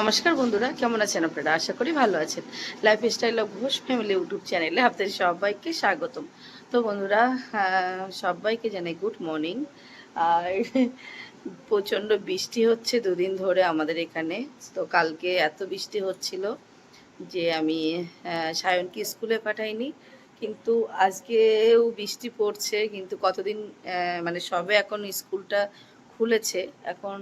নমস্কার বন্ধুরা, কেমন আছেন আপনারা? আশা করি ভালো আছেন। Lifestyle of Ghosh family YouTube চ্যানেলে আপনাদের সবাইকে স্বাগতম। তো বন্ধুরা সবাইকে জানাই গুড মর্নিং আর প্রচণ্ড বৃষ্টি হচ্ছে দুদিন ধরে আমাদের এখানে। তো কালকে এত বৃষ্টি হচ্ছিল যে আমি সায়নকে স্কুলে পাঠাইনি। কিন্তু আজকেও বৃষ্টি পড়ছে। কিন্তু কতদিন মানে সবে এখন স্কুলটা খুলেছে। এখন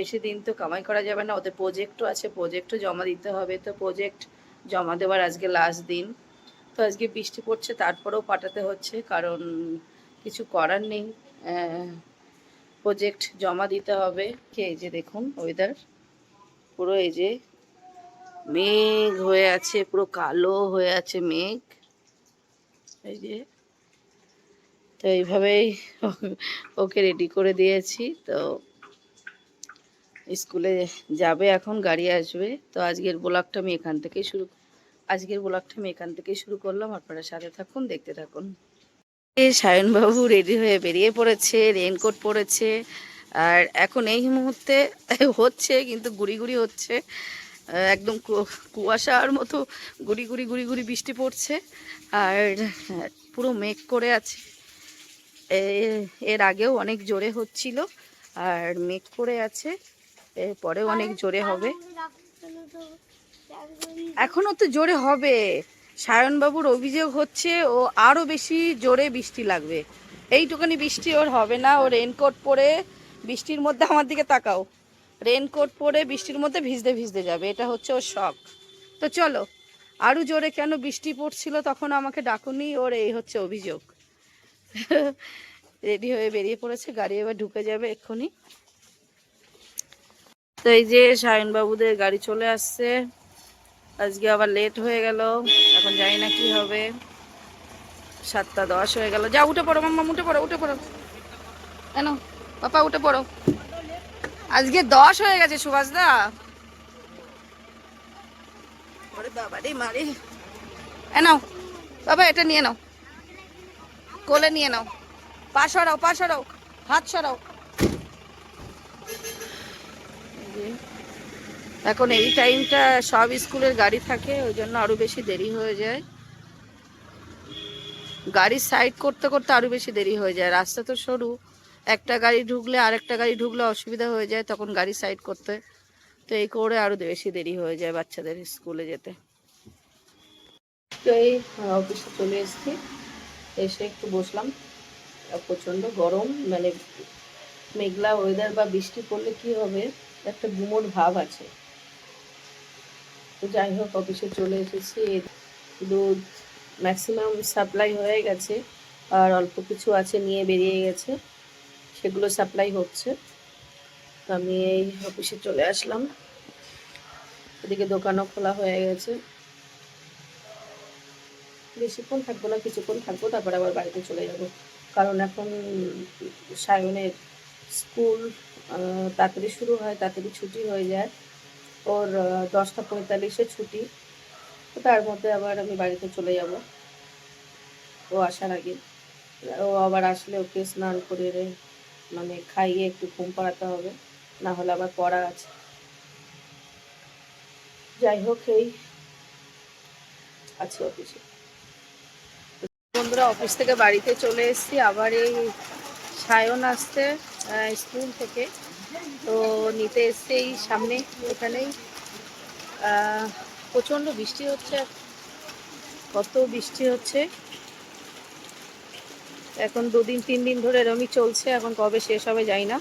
বেশি দিন তো কামাই করা যাবে না, ওদের প্রজেক্টও আছে প্রজেক্টও জমা দিতে হবে, তো প্রজেক্ট জমা দেওয়ার আজকে লাস্ট দিন। তো আজকে বৃষ্টি পড়ছে, তারপরেও পাঠাতে হচ্ছে, কারণ কিছু করার নেই। প্রজেক্ট জমা দিতে হবে। কে এই যে দেখুন ওয়েদার পুরো এই যে মেঘ হয়ে আছে, পুরো কালো হয়ে আছে মেঘ। এই যে, তো এইভাবেই ওকে রেডি করে দিয়েছি, তো স্কুলে যাবে এখন, গাড়ি আসবে। তো আজকের ব্লগটা আমি এখান থেকেই শুরু আজকের ব্লগটা আমি এখান থেকেই শুরু করলাম। আপনারা সাথে থাকুন, দেখতে থাকুন। সায়নবাবু রেডি হয়ে বেরিয়ে পড়েছে রেনকোট পরেছে, আর এখন এই মুহূর্তে হচ্ছে, কিন্তু গুড়ি গুড়ি হচ্ছে। একদম কুয়াশার মতো গুড়ি গুড়ি গুড়ি গুড়ি বৃষ্টি পড়ছে, আর পুরো মেঘ করে আছে। এর আগেও অনেক জোরে হচ্ছিল, আর মেঘ করে আছে। এরপরেও অনেক জোরে হবে। এখনও তো জোরে হবে। সায়নবাবুর অভিযোগ হচ্ছে ও আরও বেশি জোরে বৃষ্টি লাগবে। এইটুখানি বৃষ্টি ওর হবে না। ও রেনকোট পরে বৃষ্টির মধ্যে আমার দিকে তাকাও। রেনকোট পরে বৃষ্টির মধ্যে ভিজতে ভিজতে যাবে। এটা হচ্ছে ওর শখ। তো চলো আরও জোরে কেন বৃষ্টি পড়ছিল তখন আমাকে ডাকুনি। ওর এই হচ্ছে অভিযোগ। রেডি হয়ে বেরিয়ে পড়েছে। গাড়ি এবার ঢুকে যাবে এক্ষুনি। তো এই যে বাবুদের গাড়ি চলে আসছে। আজকে আবার লেট হয়ে গেল এখন জানি না কি হবে। সাতটা দশ হয়ে গেল। যা উঠে পড়ো মাম্মা উঠে পড়ো উঠে পড়ো। কেন পাপা উঠে পড়ো। আজকে দশ হয়ে গেছে সুভাষ দা। বাবা রে মারে। এ নাও বাবা এটা নিয়ে নাও। কোলে নিয়ে নাও। পা সরাও পা সরাও হাত সরাও। এখন এই টাইমটা সব স্কুলের গাড়ি থাকে, ওই জন্য আরও বেশি দেরি হয়ে যায়। গাড়ি সাইড করতে করতে আরও বেশি দেরি হয়ে যায়। রাস্তা তো সরু। একটা গাড়ি ঢুকলে আরেকটা গাড়ি ঢুকলে অসুবিধা হয়ে যায়, তখন গাড়ি সাইড করতে। তো এই করে আরও বেশি দেরি হয়ে যায় বাচ্চাদের স্কুলে যেতে। তো এই অফিসে চলে এসেছি। এসে একটু বসলাম। প্রচণ্ড গরম মানে মেঘলা ওয়েদার বা বৃষ্টি পড়লে কি হবে? একটা গুমোট ভাব আছে। তো যাই হোক, অফিসে চলে এসেছি। দুধ ম্যাক্সিমাম সাপ্লাই হয়ে গেছে আর অল্প কিছু আছে নিয়ে বেরিয়ে গেছে। সেগুলো সাপ্লাই হচ্ছে। তো আমি এই অফিসে চলে আসলাম। এদিকে দোকানও খোলা হয়ে গেছে। বেশিক্ষণ থাকব না, কিছুক্ষণ থাকব, তারপর আবার বাড়িতে চলে যাব। কারণ এখন সায়নের স্কুল তাড়াতাড়ি শুরু হয় তাড়াতাড়ি ছুটি হয়ে যায়। ওর দশটা পঁয়তাল্লিশে ছুটি। তো তার মধ্যে আবার আমি বাড়িতে চলে যাব। ও আসার আগে। ও আবার আসলে ওকে স্নান করে মানে খাইয়ে একটু ঘুম পাড়াতে হবে। না হলে আবার পড়া আছে। যাই হোক এই আছে অফিসে। বন্ধুরা অফিস থেকে বাড়িতে চলে এসেছি। আবার এই সায়ন আহ, স্কুল থেকে। তো নিতে এসছে এই সামনে এখানেই। প্রচণ্ড বৃষ্টি হচ্ছে। কত বৃষ্টি হচ্ছে। এখন দুদিন তিন দিন ধরে এরমই চলছে। এখন কবে শেষ হবে যাই না।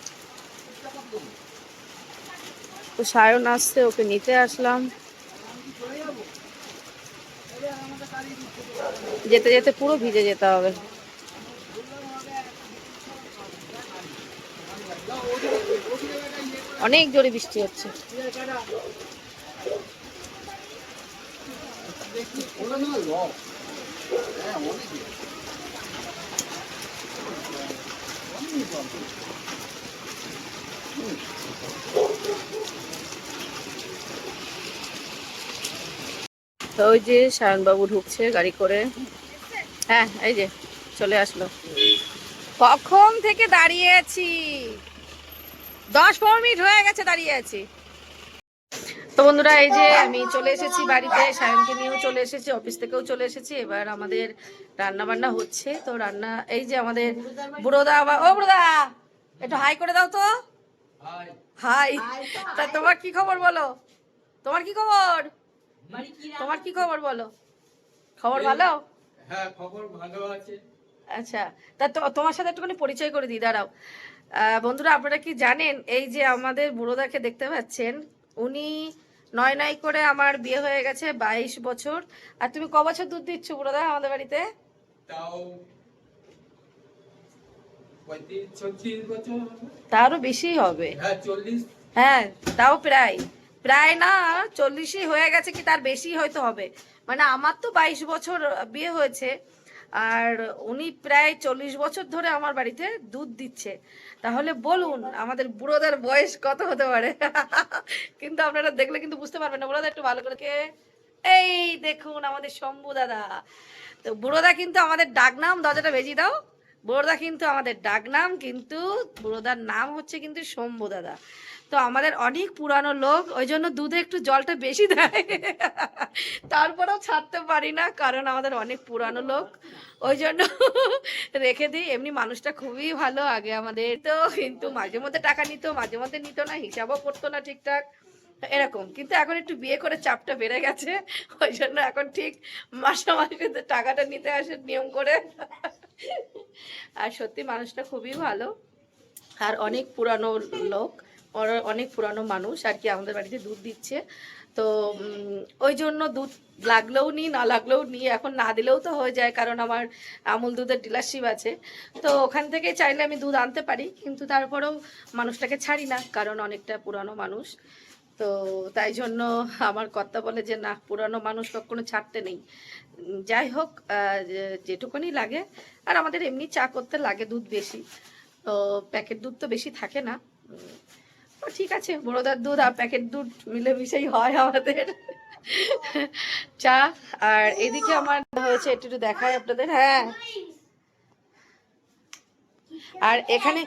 তো সায়ন আসছে, ওকে নিতে আসলাম। যেতে যেতে পুরো ভিজে যেতে হবে। অনেক জোরে বৃষ্টি হচ্ছে। ওই যে সায়নবাবু ঢুকছে গাড়ি করে। হ্যাঁ এই যে, চলে আসলো। কখন থেকে দাঁড়িয়ে আছি? দশ পনেরো মিনিট হয়ে গেছে দাঁড়িয়ে আছি। তো বন্ধুরা এই যে আমি চলে এসেছি বাড়িতে সায়নকে নিয়েও চলে এসেছি অফিস থেকেও চলে এসেছি। এবার আমাদের রান্না বান্না হচ্ছে। তো রান্না এই যে আমাদের বুড়োদা আবার ও বুড়োদা একটু হাই করে দাও তো। হাই। তা তোমার কি খবর বলো? তোমার কি খবর? তোমার কি খবর বলো? খবর ভালো? হ্যাঁ খবর ভালো আছে। আচ্ছা তা তোমার সাথে একটুখানি পরিচয় করে দিই দাঁড়াও। বন্ধুরা আপনারা কি জানেন এই যে আমাদের বুড়োদাকে দেখতে পাচ্ছেন উনি নয় নয় করে আমার বিয়ে হয়ে গেছে বাইশ বছর। আর তুমি ক বছর দুধ দিচ্ছ বুড়োদা আমাদের বাড়িতে। তারও বেশি হবে। হ্যাঁ হ্যাঁ তাও প্রায়। প্রায় না চল্লিশই হয়ে গেছে কি তার বেশি হয়তো হবে। মানে আমার তো বাইশ বছর বিয়ে হয়েছে। আর উনি প্রায় চল্লিশ বছর ধরে আমার বাড়িতে দুধ দিচ্ছে। তাহলে বলুন, আমাদের বুড়োদের বয়স কত হতে পারে? কিন্তু আপনারা দেখলে কিন্তু বুঝতে পারবেন না বুড়োদা একটু ভালো করে কে? এই দেখুন আমাদের শম্ভু দাদা। তো বুড়োদা কিন্তু আমাদের ডাকনাম, দরজাটা বেজিয়ে দাও। বুড়োদা কিন্তু আমাদের ডাকনাম, কিন্তু বুড়োদার নাম হচ্ছে কিন্তু শম্ভু দাদা। তো আমাদের অনেক পুরানো লোক, ওই জন্য দুধে একটু জলটা বেশি দেয়। তারপরেও ছাড়তে পারি না, কারণ আমাদের অনেক পুরানো লোক। ওই জন্য রেখে দিই, এমনি মানুষটা খুবই ভালো আগে আমাদের। তো কিন্তু মাঝে মধ্যে টাকা নিত, মাঝে মধ্যে নিত না, হিসাবও করতো না ঠিকঠাক। এরকম, কিন্তু এখন একটু বিয়ে করে চাপটা বেড়ে গেছে। ওই জন্য এখন ঠিক মাসে মাসে টাকাটা নিতে আসে নিয়ম করে। আর সত্যি মানুষটা খুবই ভালো। আর অনেক পুরানো লোক। অনেক পুরানো মানুষ আর কি আমাদের বাড়িতে দুধ দিচ্ছে। তো ওই জন্য দুধ লাগলেও নিই না লাগলেও নিই এখন না দিলেও তো হয়ে যায় কারণ আমার আমুল দুধের ডিলারশিপ আছে। তো ওখান থেকে চাইলে আমি দুধ আনতে পারি, কিন্তু তারপরেও মানুষটাকে ছাড়ি না কারণ অনেকটা পুরানো মানুষ। তো তাই জন্য আমার কর্তা বলে যে, না, পুরানো মানুষ কখনো ছাড়তে নেই। যাই হোক যেটুকুনি লাগে। আর আমাদের এমনি চা করতে লাগে দুধ বেশি। তো, প্যাকেট দুধ তো বেশি থাকে না। ঠিক আছে, বড়দার দুধ আর প্যাকেট দুধ মিলেমিশেই হয় আমাদের। চা, আর এদিকে আমার হয়েছে, একটু একটু দেখায় আপনাদের হ্যাঁ। আর এখানে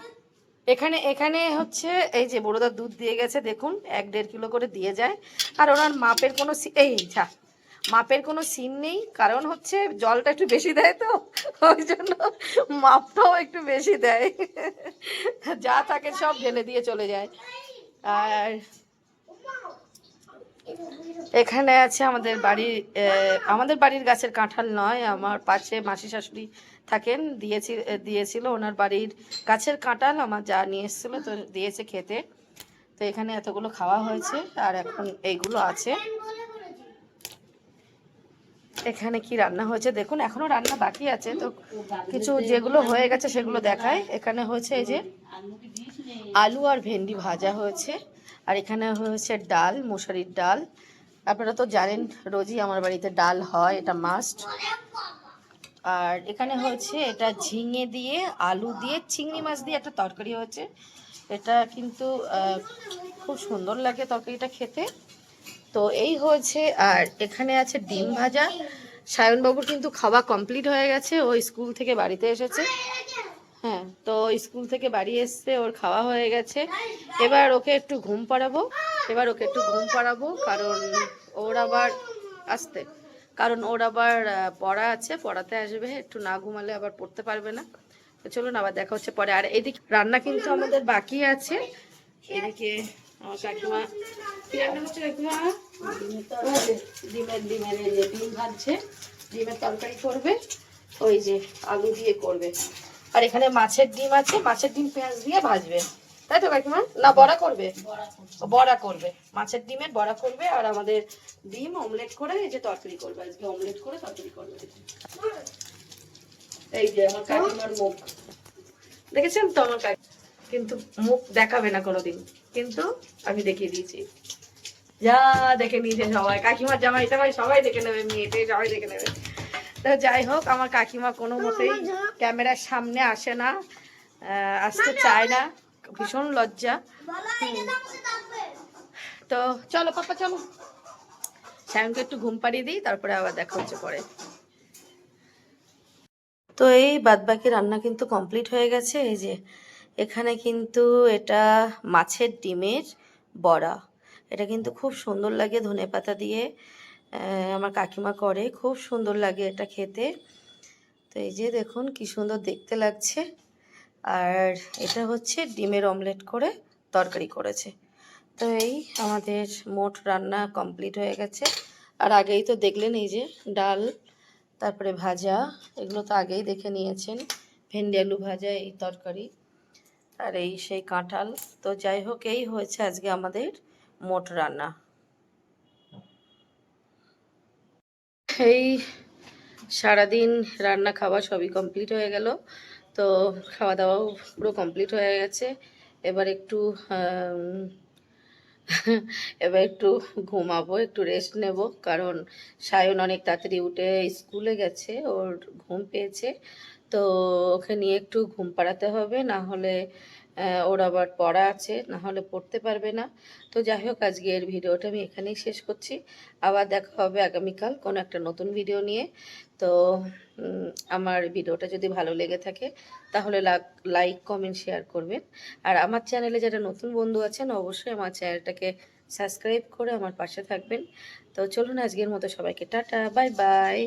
এখানে এখানে হচ্ছে, এই যে বড়দার দুধ দিয়ে গেছে, দেখুন, এক দেড় কিলো করে দিয়ে যায়। আর ওনার মাপের কোনো এই, যা মাপের কোনো সিন নেই, কারণ হচ্ছে জলটা একটু বেশি দেয় তো, ওই জন্য মাপটাও একটু বেশি দেয়। যা থাকে সব ঢেলে দিয়ে চলে যায়। আর এখানে আছে আমাদের বাড়ির আমাদের বাড়ির গাছের কাঁঠাল নয়, আমার পাশে মাসি শাশুড়ি থাকেন, দিয়েছি দিয়েছিল ওনার বাড়ির গাছের কাঁঠাল, আমার যা নিয়ে এসেছিল তো দিয়েছে খেতে। তো এখানে এতগুলো খাওয়া হয়েছে, আর এখন এইগুলো আছে। এখানে কি রান্না হয়েছে? দেখুন, এখনও রান্না বাকি আছে। তো কিছু যেগুলো হয়ে গেছে সেগুলো দেখায় এখানে হয়েছে এই যে আলু আর ভেন্ডি ভাজা হয়েছে। আর এখানে হয়েছে ডাল মশারির ডাল। আপনারা তো জানেন, রোজই আমার বাড়িতে ডাল হয়, এটা মাস্ট আর এখানে হয়েছে এটা ঝিঙে দিয়ে, আলু দিয়ে, চিংড়ি মাছ দিয়ে একটা তরকারি হয়েছে। এটা কিন্তু খুব সুন্দর লাগে তরকারিটা খেতে। তো এই হয়েছে, আর এখানে আছে ডিম ভাজা। সায়নবাবুর কিন্তু খাওয়া কমপ্লিট হয়ে গেছে, ও স্কুল থেকে বাড়িতে এসেছে। হ্যাঁ তো স্কুল থেকে বাড়ি এসছে, ওর খাওয়া হয়ে গেছে। এবার ওকে একটু ঘুম পাড়াবো, এবার ওকে একটু ঘুম পাড়াবো, কারণ ওর আবার আসতে। কারণ ওর আবার পড়া আছে, পড়াতে আসবে, একটু না ঘুমালে আবার পড়তে পারবে না। তো চলুন আবার দেখা হচ্ছে পরে। আর এদিকে রান্না কিন্তু আমাদের বাকি আছে। এদিকে আমার কাকিমা ডিমের ডিমের এই যে ডিম ভাজছে ডিমের তরকারি করবে ওই যে আলু দিয়ে করবে আর এখানে মাছের ডিম আছে মাছের ডিম পেঁয়াজ দিয়ে ভাজবে তাই তো কাকিমা না বড়া করবে বড়া করবে মাছের ডিমের বড়া করবে আর আমাদের ডিম অমলেট করে এই যে তরকারি করবে আজকে অমলেট করে তরকারি করবে এই যে আমার কাকিমার মুখ দেখেছেন তো আমার কিন্তু মুখ দেখাবে না কোনোদিন। কিন্তু আমি দেখিয়ে দিয়েছি। যা দেখে নিয়েছে সবাই। কাকিমার জামাই টামাই সবাই দেখে নেবে মেয়েটে সবাই দেখে নেবে। তো যাই হোক আমার কাকিমা কোনো মতেই ক্যামেরার সামনে আসে না আসতে চায় না। ভীষণ লজ্জা। হুম। তো চলো পাপা চলো। শ্যামকে একটু ঘুম পাড়িয়ে দিই তারপরে আবার দেখা হচ্ছে পরে। তো এই বাদবাকি রান্না কিন্তু কমপ্লিট হয়ে গেছে। এই যে এখানে কিন্তু এটা মাছের ডিমের বড়া। এটা কিন্তু খুব সুন্দর লাগে ধনে পাতা দিয়ে আমার কাকিমা করে, খুব সুন্দর লাগে এটা খেতে। তো এই যে দেখুন কি সুন্দর দেখতে লাগছে। আর এটা হচ্ছে ডিমের অমলেট করে তরকারি করেছে। তো এই আমাদের মোট রান্না কমপ্লিট হয়ে গেছে। আর আগেই তো দেখলেন এই যে ডাল, তারপরে ভাজা, এগুলো তো আগেই দেখে নিয়েছেন। ভেন্ডি আলু ভাজা, এই তরকারি। আর এই সেই কাঁঠাল। তো যাই হোক, এই হয়েছে আজকে আমাদের মোট রান্না। এই সারাদিন রান্না খাওয়া সবই কমপ্লিট হয়ে গেল। তো খাওয়া দাওয়াও পুরো কমপ্লিট হয়ে গেছে। এবার একটু এবার একটু ঘুমাবো, একটু রেস্ট নেব। কারণ সায়ন অনেক তাড়াতাড়ি উঠে স্কুলে গেছে, ওর ঘুম পেয়েছে। তো ওকে নিয়ে একটু ঘুম পাড়াতে হবে, না হলে ওর আবার পড়া আছে না হলে পড়তে পারবে না। তো যাই হোক আজকের ভিডিওটা আমি এখানেই শেষ করছি। আবার দেখা হবে আগামীকাল কোনো একটা নতুন ভিডিও নিয়ে। তো আমার ভিডিওটা যদি ভালো লেগে থাকে, তাহলে লাইক, কমেন্ট, শেয়ার করবেন। আর আমার চ্যানেলে যারা নতুন বন্ধু আছেন, অবশ্যই আমার চ্যানেলটাকে সাবস্ক্রাইব করে আমার পাশে থাকবেন। তো চলুন আজকের মতো সবাইকে টাটা, বাই বাই।